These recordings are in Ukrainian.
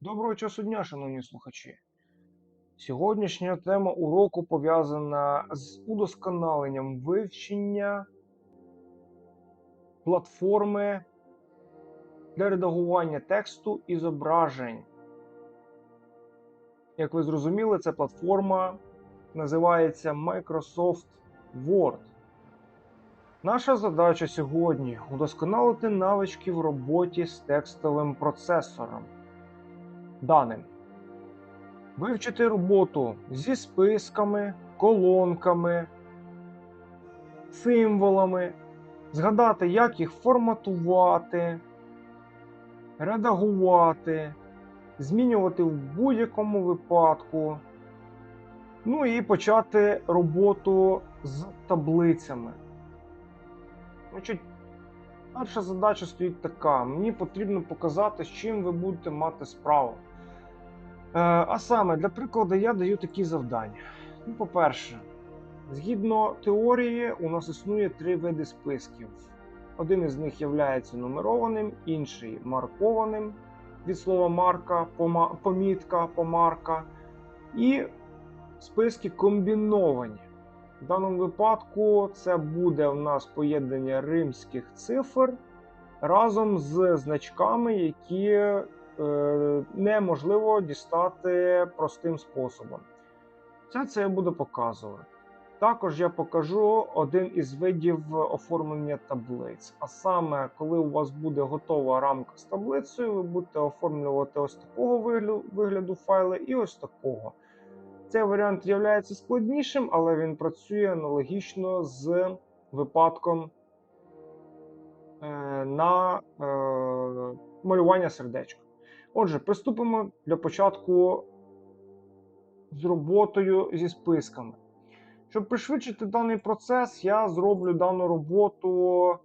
Доброго часу дня, шановні слухачі. Сьогоднішня тема уроку пов'язана з удосконаленням вивчення платформи для редагування тексту і зображень. Як ви зрозуміли, ця платформа називається Microsoft Word. Наша задача сьогодні удосконалити навички в роботі з текстовим процесором даним. Вивчити роботу зі списками, колонками, символами, згадати, як їх форматувати, редагувати, змінювати в будь-якому випадку. Ну і почати роботу з таблицями. Значить, перша задача стоїть така: мені потрібно показати, з чим ви будете мати справу. Е, а саме, для прикладу, я даю такі завдання. Ну, по-перше, згідно теорії, у нас існує три види списків. Один із них є нумерованим, інший маркованим від слова марка, помітка, помарка. І списки комбіновані. В даному випадку це буде у нас поєднання римських цифр разом з значками, які неможливо дістати простим способом. Все це я буду показувати. Також я покажу один із видів оформлення таблиць. А саме, коли у вас буде готова рамка з таблицею, ви будете оформлювати ось такого вигляду, вигляду файли і ось такого. Цей варіант є складнішим, але він працює аналогічно з випадком е, на е, малювання сердечка. Отже, приступимо для початку з роботою зі списками. Щоб пришвидшити даний процес, я зроблю дану роботу е,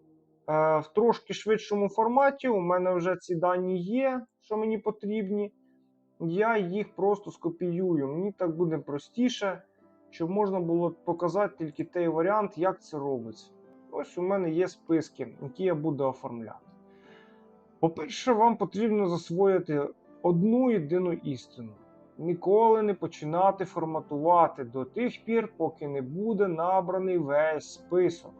в трошки швидшому форматі. У мене вже ці дані є, що мені потрібні я їх просто скопіюю. Мені так буде простіше, щоб можна було показати тільки той варіант, як це робиться. Ось у мене є списки, які я буду оформляти. По-перше, вам потрібно засвоїти одну єдину істину. Ніколи не починати форматувати до тих пір, поки не буде набраний весь список.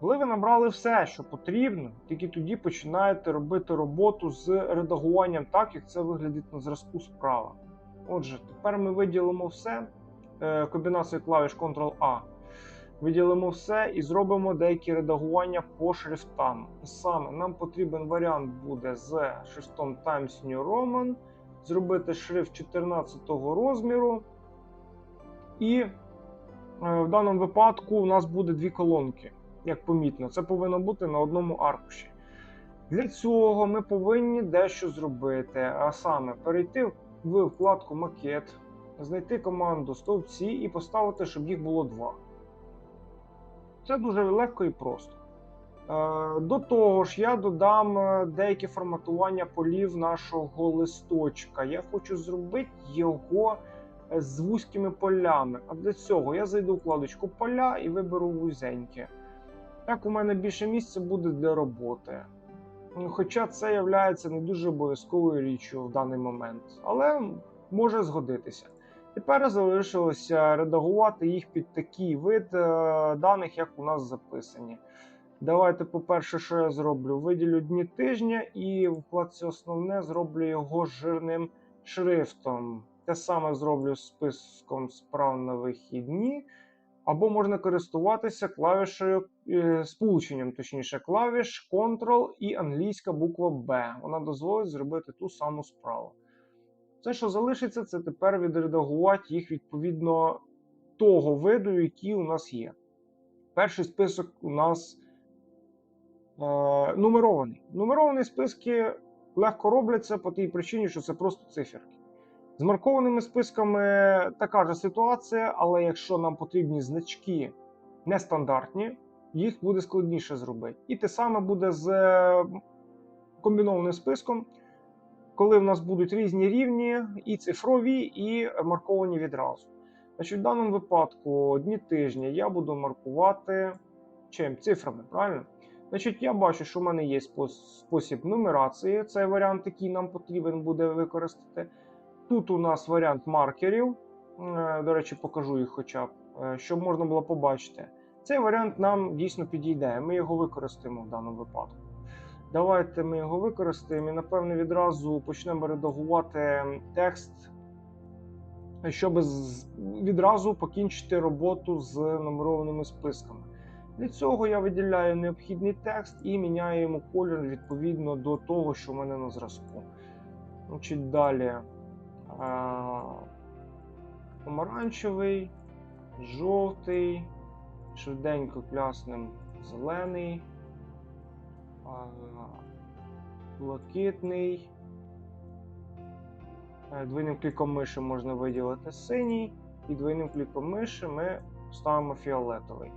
Коли ви набрали все, що потрібно, тільки тоді починаєте робити роботу з редагуванням так, як це виглядить на зразку справа. Отже, тепер ми виділимо все е, комбінацією клавіш Ctrl-A. Виділимо все і зробимо деякі редагування по шрифтам. Саме нам потрібен варіант буде з шрифтом Times New Roman, зробити шрифт 14 розміру. І е, в даному випадку у нас буде дві колонки як помітно, це повинно бути на одному аркуші. Для цього ми повинні дещо зробити, а саме перейти в вкладку Макет, знайти команду стовпці і поставити, щоб їх було два. Це дуже легко і просто. Е, до того ж, я додам е, деяке форматування полів нашого листочка. Я хочу зробити його е, з вузькими полями. А для цього я зайду в вкладочку поля і виберу вузеньке. Так, у мене більше місця буде для роботи. Хоча це є не дуже обов'язковою річчю в даний момент, але може згодитися. Тепер залишилося редагувати їх під такий вид е, даних, як у нас записані. Давайте, по-перше, що я зроблю? Виділю дні тижня і в вкладці основне зроблю його жирним шрифтом. Те саме зроблю з списком справ на вихідні. Або можна користуватися клавішею е, сполученням, точніше, клавіш Ctrl і англійська буква B. Вона дозволить зробити ту саму справу. Все, що залишиться, це тепер відредагувати їх відповідно того виду, який у нас є. Перший список у нас е, нумерований. Нумеровані списки легко робляться по тій причині, що це просто циферки. З маркованими списками така ж ситуація, але якщо нам потрібні значки нестандартні, їх буде складніше зробити. І те саме буде з е, комбінованим списком, коли в нас будуть різні рівні, і цифрові, і марковані відразу. Значить, В даному випадку дні тижня я буду маркувати чим? Цифрами, правильно? Значить, я бачу, що в мене є спосіб нумерації. Це варіант, який нам потрібен буде використати. Тут у нас варіант маркерів. Е, До речі, покажу їх хоча б, е, щоб можна було побачити. Цей варіант нам дійсно підійде. Ми його використаємо в даному випадку. Давайте ми його використаємо і, напевне, відразу почнемо редагувати текст, щоб відразу покінчити роботу з нумерованими списками. Для цього я виділяю необхідний текст і міняю йому колір відповідно до того, що в мене на зразку. Значить, далі помаранчевий, жовтий, швиденько кляснем зелений, блакитний. Е, Двойним кліком миші можна виділити синій, і двойним кліком миші ми ставимо фіолетовий.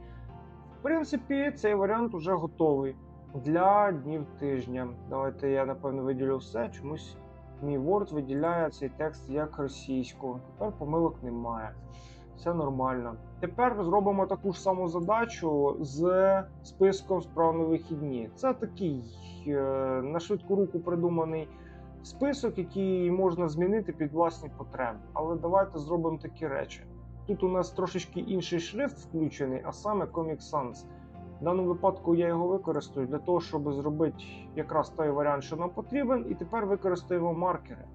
В принципі, цей варіант вже готовий для днів тижня. Давайте я напевно виділю все. Чомусь мій Word виділяє цей текст як російську. Тепер помилок немає. Все нормально. Тепер зробимо таку ж саму задачу з списком справ на вихідні. Це такий е, на швидку руку придуманий список, який можна змінити під власні потреби. Але давайте зробимо такі речі. Тут у нас трошечки інший шрифт включений, а саме Comic Sans. В даному випадку я його використаю для того, щоб зробити якраз той варіант, що нам потрібен, і тепер використаємо маркери.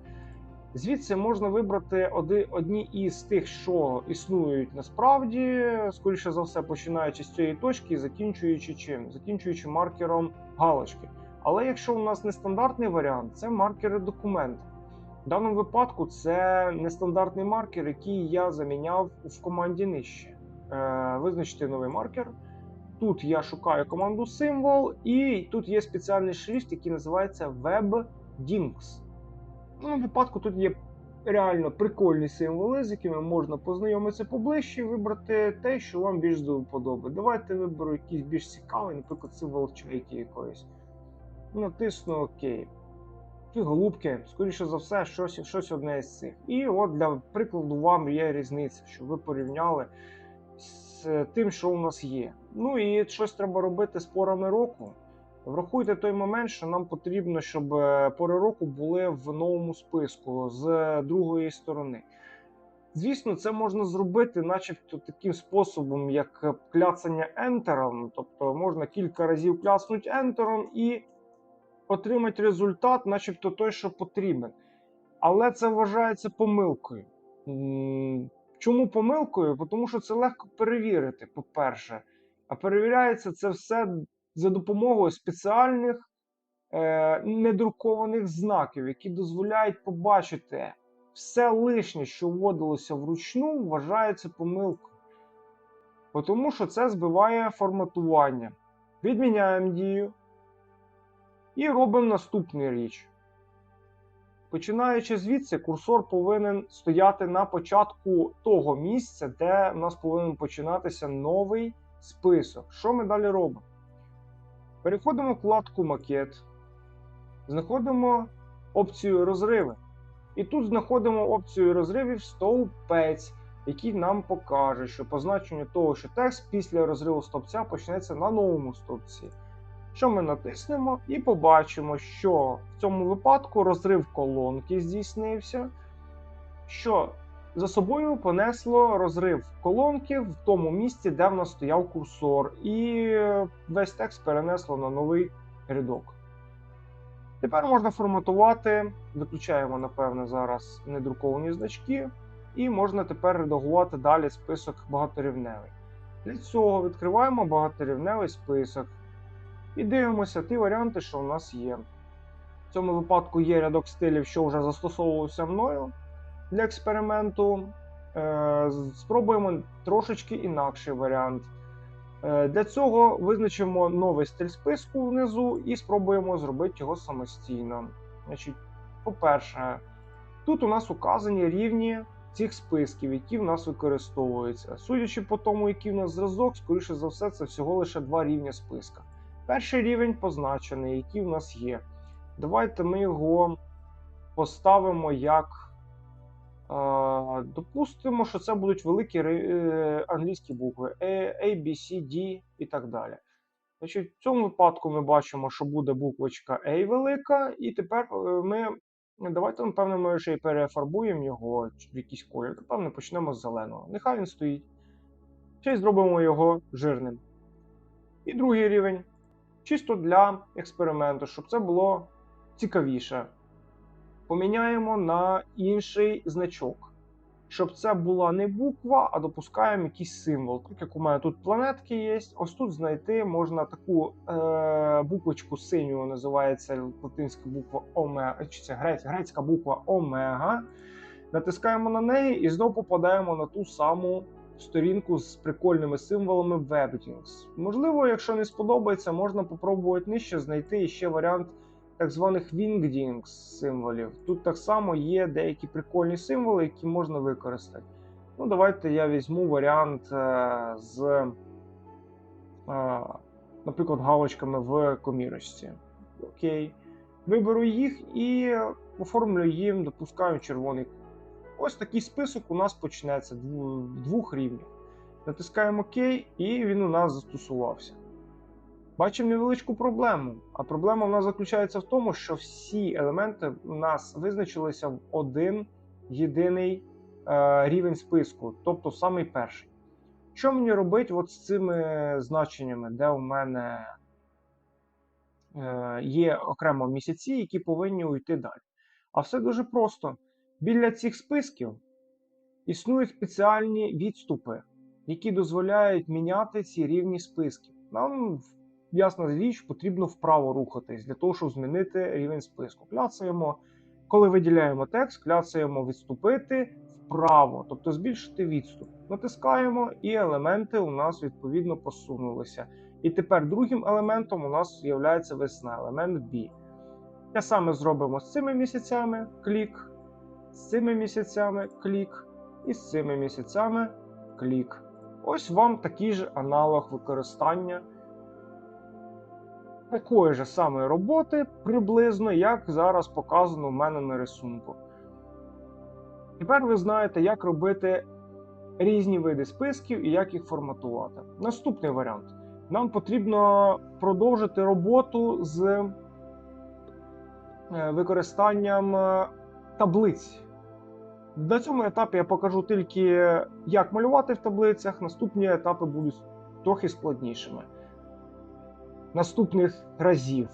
Звідси можна вибрати одні із тих, що існують насправді, скоріше за все, починаючи з цієї точки і закінчуючи чим? Закінчуючи маркером галочки. Але якщо у нас нестандартний варіант, це маркери документа. В даному випадку це нестандартний маркер, який я заміняв в команді нижче. Е, визначити новий маркер. Тут я шукаю команду символ, і тут є спеціальний шрифт, який називається WebDinks. Ну, випадку тут є реально прикольні символи, з якими можна познайомитися поближче і вибрати те, що вам більш до. Давайте виберу якийсь більш цікавий, наприклад, символ чайки якоїсь. Натисну ОК. І голубки, скоріше за все, щось, щось одне із цих. І от для прикладу вам є різниця, щоб ви порівняли з тим, що у нас є. Ну і щось треба робити з порами року. Врахуйте той момент, що нам потрібно, щоб е, пори року були в новому списку з другої сторони. Звісно, це можна зробити, начебто, таким способом, як кляцання ентером. Тобто можна кілька разів кляснути ентером і отримати результат, начебто той, що потрібен. Але це вважається помилкою. Чому помилкою? Тому що це легко перевірити, по-перше. А перевіряється це все за допомогою спеціальних е, недрукованих знаків, які дозволяють побачити все лишнє, що вводилося вручну, вважається помилкою. Тому що це збиває форматування. Відміняємо дію і робимо наступну річ. Починаючи звідси, курсор повинен стояти на початку того місця, де в нас повинен починатися новий список. Що ми далі робимо? Переходимо в вкладку Макет, знаходимо опцію розриви. І тут знаходимо опцію розривів стовпець, який нам покаже, що по значенню того, що текст після розриву стовпця почнеться на новому стовпці. Що ми натиснемо і побачимо, що в цьому випадку розрив колонки здійснився, що за собою понесло розрив колонки в тому місці, де в нас стояв курсор, і весь текст перенесло на новий рядок. Тепер можна форматувати, виключаємо, напевне, зараз недруковані значки, і можна тепер редагувати далі список багаторівневий. Для цього відкриваємо багаторівневий список і дивимося ті варіанти, що у нас є. В цьому випадку є рядок стилів, що вже застосовувався мною для експерименту. Е, Спробуємо трошечки інакший варіант. Е, Для цього визначимо новий стиль списку внизу і спробуємо зробити його самостійно. По-перше, тут у нас указані рівні цих списків, які в нас використовуються. Судячи по тому, який в нас зразок, скоріше за все, це всього лише два рівня списка. Перший рівень позначений, який в нас є. Давайте ми його поставимо як. Е, Допустимо, що це будуть великі е, англійські букви A, A, B, C, D і так далі. Значить, в цьому випадку ми бачимо, що буде буквочка A велика, і тепер е, ми. Давайте, напевно, ми ще й перефарбуємо його в якийсь колір. Напевно, почнемо з зеленого. Нехай він стоїть. Ще й зробимо його жирним. І другий рівень. Чисто для експерименту, щоб це було цікавіше. Поміняємо на інший значок. Щоб це була не буква, а допускаємо якийсь символ. Так як у мене тут планетки є, ось тут знайти можна таку е, буквочку синю, називається латинська буква омега, чи це грець, грецька буква омега. Натискаємо на неї і знову попадаємо на ту саму сторінку з прикольними символами Webdings. Можливо, якщо не сподобається, можна попробувати нижче знайти ще варіант так званих Wingdings символів. Тут так само є деякі прикольні символи, які можна використати. Ну, Давайте я візьму варіант е, з, е, наприклад, галочками в комірочці. Окей. Виберу їх і оформлю їм, допускаю червоний. Ось такий список у нас почнеться двох рівнях. Натискаємо ОК, і він у нас застосувався. Бачимо невеличку проблему. А проблема в нас заключається в тому, що всі елементи у нас визначилися в один єдиний е, рівень списку, тобто самий перший. Що мені робити от з цими значеннями, де у мене е, є окремо місяці, які повинні уйти далі? А все дуже просто. Біля цих списків існують спеціальні відступи, які дозволяють міняти ці рівні списків. Нам ясна річ, потрібно вправо рухатись для того, щоб змінити рівень списку. Кляцаємо, коли виділяємо текст, кляцаємо відступити вправо, тобто збільшити відступ. Натискаємо, і елементи у нас відповідно посунулися. І тепер другим елементом у нас є весна, елемент B. Те саме зробимо з цими місяцями клік, з цими місяцями клік, і з цими місяцями клік. Ось вам такий же аналог використання такої ж самої роботи приблизно, як зараз показано в мене на рисунку. Тепер ви знаєте, як робити різні види списків і як їх форматувати. Наступний варіант. Нам потрібно продовжити роботу з е, використанням е, таблиць. На цьому етапі я покажу тільки, як малювати в таблицях. Наступні етапи будуть трохи складнішими наступних разів.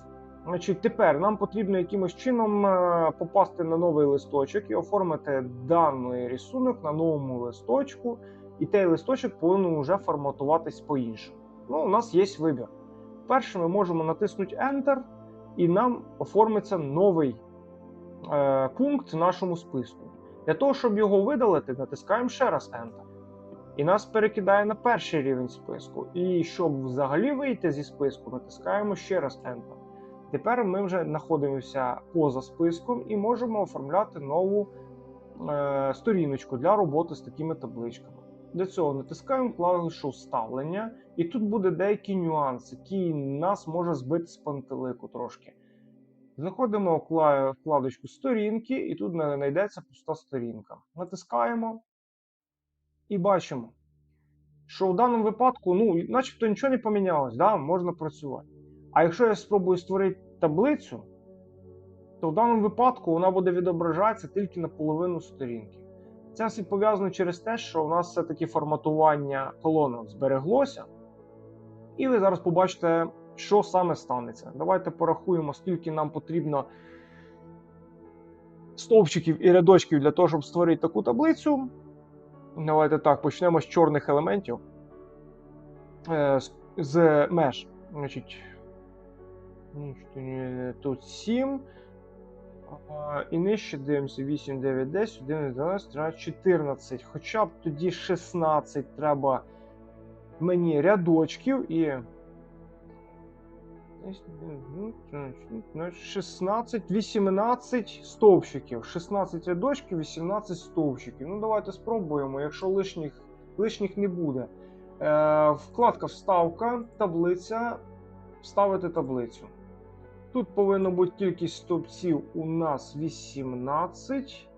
Значить, Тепер нам потрібно якимось чином е, попасти на новий листочок і оформити даний рисунок на новому листочку, і той листочок повинен вже форматуватись по-іншому. Ну, У нас є вибір. Перше, ми можемо натиснути Enter, і нам оформиться новий е, пункт в нашому списку. Для того, щоб його видалити, натискаємо ще раз Enter. І нас перекидає на перший рівень списку. І щоб взагалі вийти зі списку, натискаємо ще раз Enter. Тепер ми вже знаходимося поза списком і можемо оформляти нову е, сторіночку для роботи з такими табличками. Для цього натискаємо клавішу вставлення, і тут буде деякий нюанс, який нас може збити з пантелику трошки. Заходимо в вкладочку сторінки, і тут знайдеться пуста сторінка. Натискаємо. І бачимо, що в даному випадку, ну, начебто нічого не помінялось, да, можна працювати. А якщо я спробую створити таблицю, то в даному випадку вона буде відображатися тільки на половину сторінки. Це все пов'язано через те, що у нас все-таки форматування колонок збереглося. І ви зараз побачите, що саме станеться. Давайте порахуємо, скільки нам потрібно стовпчиків і рядочків для того, щоб створити таку таблицю. Давайте так, почнемо з чорних елементів. Е, з, меж. Значить, Тут 7. І нижче дивимося 8, 9, 10, 11, 12, 13, 14. Хоча б тоді 16 треба мені рядочків і. 16, 18 стовпчиків. 16 рядочків, 18 стовпчиків. Ну, давайте спробуємо, якщо лишніх лишніх не буде. Е, Вкладка Вставка, таблиця. Вставити таблицю. Тут повинна бути кількість стовпців у нас 18.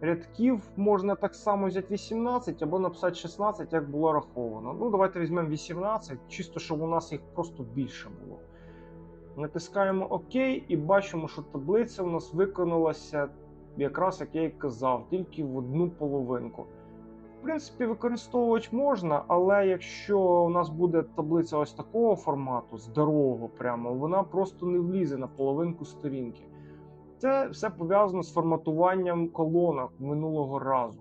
рядків можна так само взяти 18 або написати 16, як було раховано. Ну, давайте візьмемо 18, чисто, щоб у нас їх просто більше було. Натискаємо ОК і бачимо, що таблиця у нас виконалася якраз як я і казав, тільки в одну половинку. В принципі, використовувати можна, але якщо у нас буде таблиця ось такого формату, здорового прямо, вона просто не влізе на половинку сторінки. Це все пов'язано з форматуванням колонок минулого разу.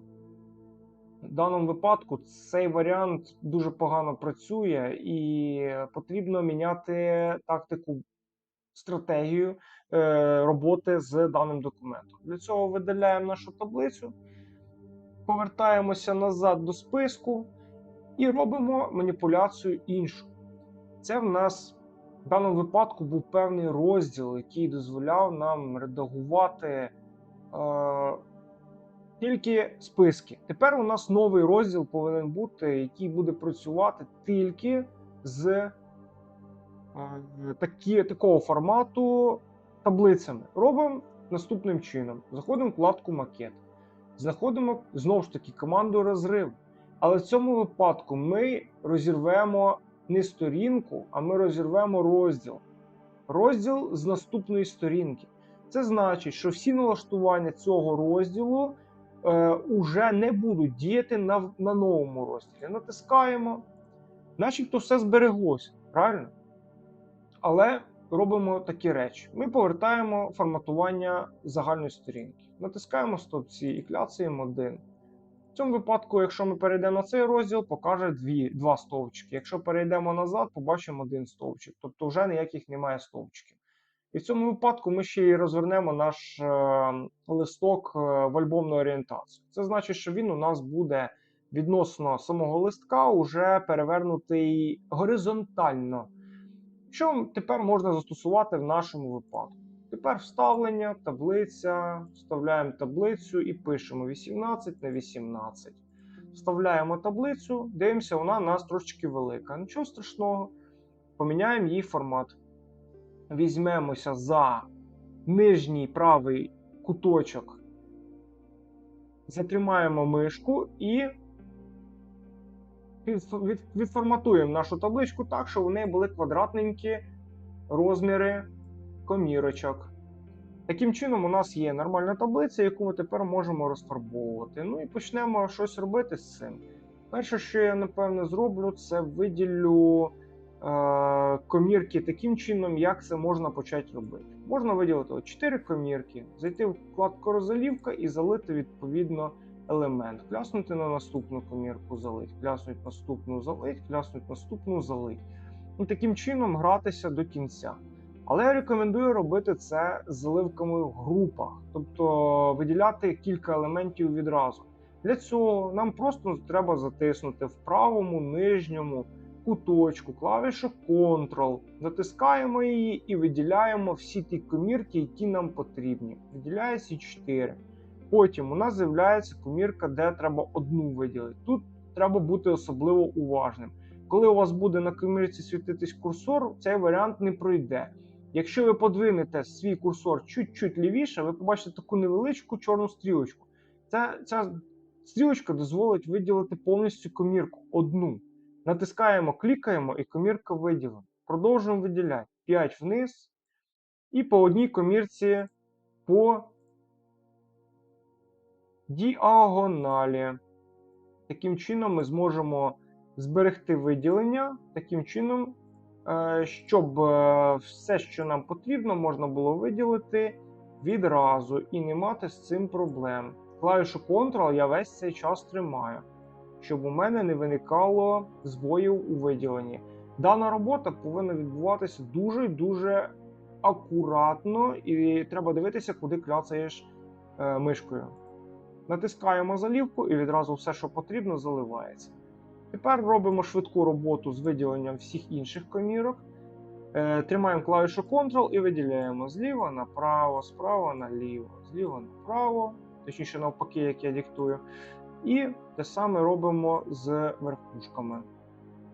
В даному випадку цей варіант дуже погано працює і потрібно міняти тактику, стратегію е, роботи з даним документом. Для цього видаляємо нашу таблицю, повертаємося назад до списку і робимо маніпуляцію іншу. Це в нас в даному випадку був певний розділ, який дозволяв нам редагувати е, тільки списки. Тепер у нас новий розділ повинен бути, який буде працювати тільки з такі, такого формату таблицями. Робимо наступним чином: заходимо в вкладку Макет, знаходимо знову ж таки команду розрив. Але в цьому випадку ми розірвемо не сторінку, а ми розірвемо розділ. Розділ з наступної сторінки. Це значить, що всі налаштування цього розділу е, уже не будуть діяти на, на новому розділі. Натискаємо, начебто все збереглося, правильно? Але робимо такі речі: ми повертаємо форматування загальної сторінки. Натискаємо стопці і кляцаємо один. В цьому випадку, якщо ми перейдемо на цей розділ, покаже дві, два стовпчики. Якщо перейдемо назад, побачимо один стовпчик. Тобто вже ніяких немає стовпчиків. І в цьому випадку ми ще й розвернемо наш е, листок е, в альбомну орієнтацію. Це значить, що він у нас буде відносно самого листка уже перевернутий горизонтально. Що тепер можна застосувати в нашому випадку? Тепер вставлення, таблиця, вставляємо таблицю і пишемо 18 на 18. Вставляємо таблицю, дивимося, вона у нас трошечки велика. Нічого страшного, поміняємо її формат. Візьмемося за нижній правий куточок, затримаємо мишку і відформатуємо нашу табличку так, щоб у неї були квадратненькі розміри комірочок. Таким чином, у нас є нормальна таблиця, яку ми тепер можемо розфарбовувати. Ну і почнемо щось робити з цим. Перше, що я напевно зроблю, це виділю е, комірки таким чином, як це можна почати робити. Можна виділити 4 комірки, зайти в вкладку розалівка і залити відповідно елемент. Кляснути на наступну комірку залить, кляснуть наступну залить, кляснуть наступну залить. І таким чином гратися до кінця. Але я рекомендую робити це заливками в групах, тобто виділяти кілька елементів відразу. Для цього нам просто треба затиснути в правому нижньому куточку клавішу Ctrl, затискаємо її і виділяємо всі ті комірки, які нам потрібні. Виділяє всі 4. Потім у нас з'являється комірка, де треба одну виділити. Тут треба бути особливо уважним. Коли у вас буде на комірці світитись курсор, цей варіант не пройде. Якщо ви подвинете свій курсор чуть-чуть лівіше, ви побачите таку невеличку чорну стрілочку. Ця, ця стрілочка дозволить виділити повністю комірку одну. Натискаємо, клікаємо і комірка виділена. Продовжуємо виділяти 5 вниз. І по одній комірці по діагоналі. Таким чином ми зможемо зберегти виділення. Таким чином Е, щоб е, все, що нам потрібно, можна було виділити відразу і не мати з цим проблем. Клавішу Ctrl я весь цей час тримаю, щоб у мене не виникало збоїв у виділенні. Дана робота повинна відбуватися дуже дуже акуратно, і треба дивитися, куди кляцаєш е, мишкою. Натискаємо залівку і відразу все, що потрібно, заливається. Тепер робимо швидку роботу з виділенням всіх інших комірок. Е, Тримаємо клавішу Ctrl і виділяємо зліва направо, справа наліво, зліва направо, точніше навпаки, як я диктую. І те саме робимо з верхушками.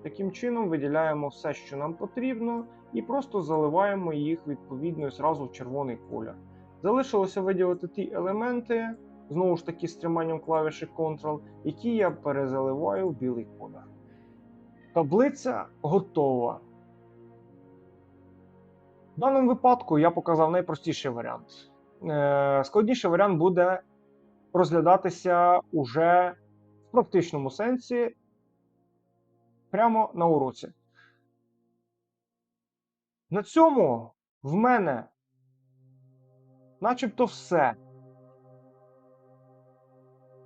Таким чином виділяємо все, що нам потрібно, і просто заливаємо їх відповідно зразу в червоний колір. Залишилося виділити ті елементи, знову ж таки з триманням клавіші Ctrl, які я перезаливаю в білий колір. Таблиця готова. В даному випадку я показав найпростіший варіант. Е, Складніший варіант буде розглядатися уже в практичному сенсі прямо на уроці. На цьому в мене начебто все.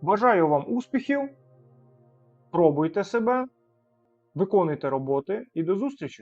Бажаю вам успіхів. Пробуйте себе, виконуйте роботи і до зустрічі!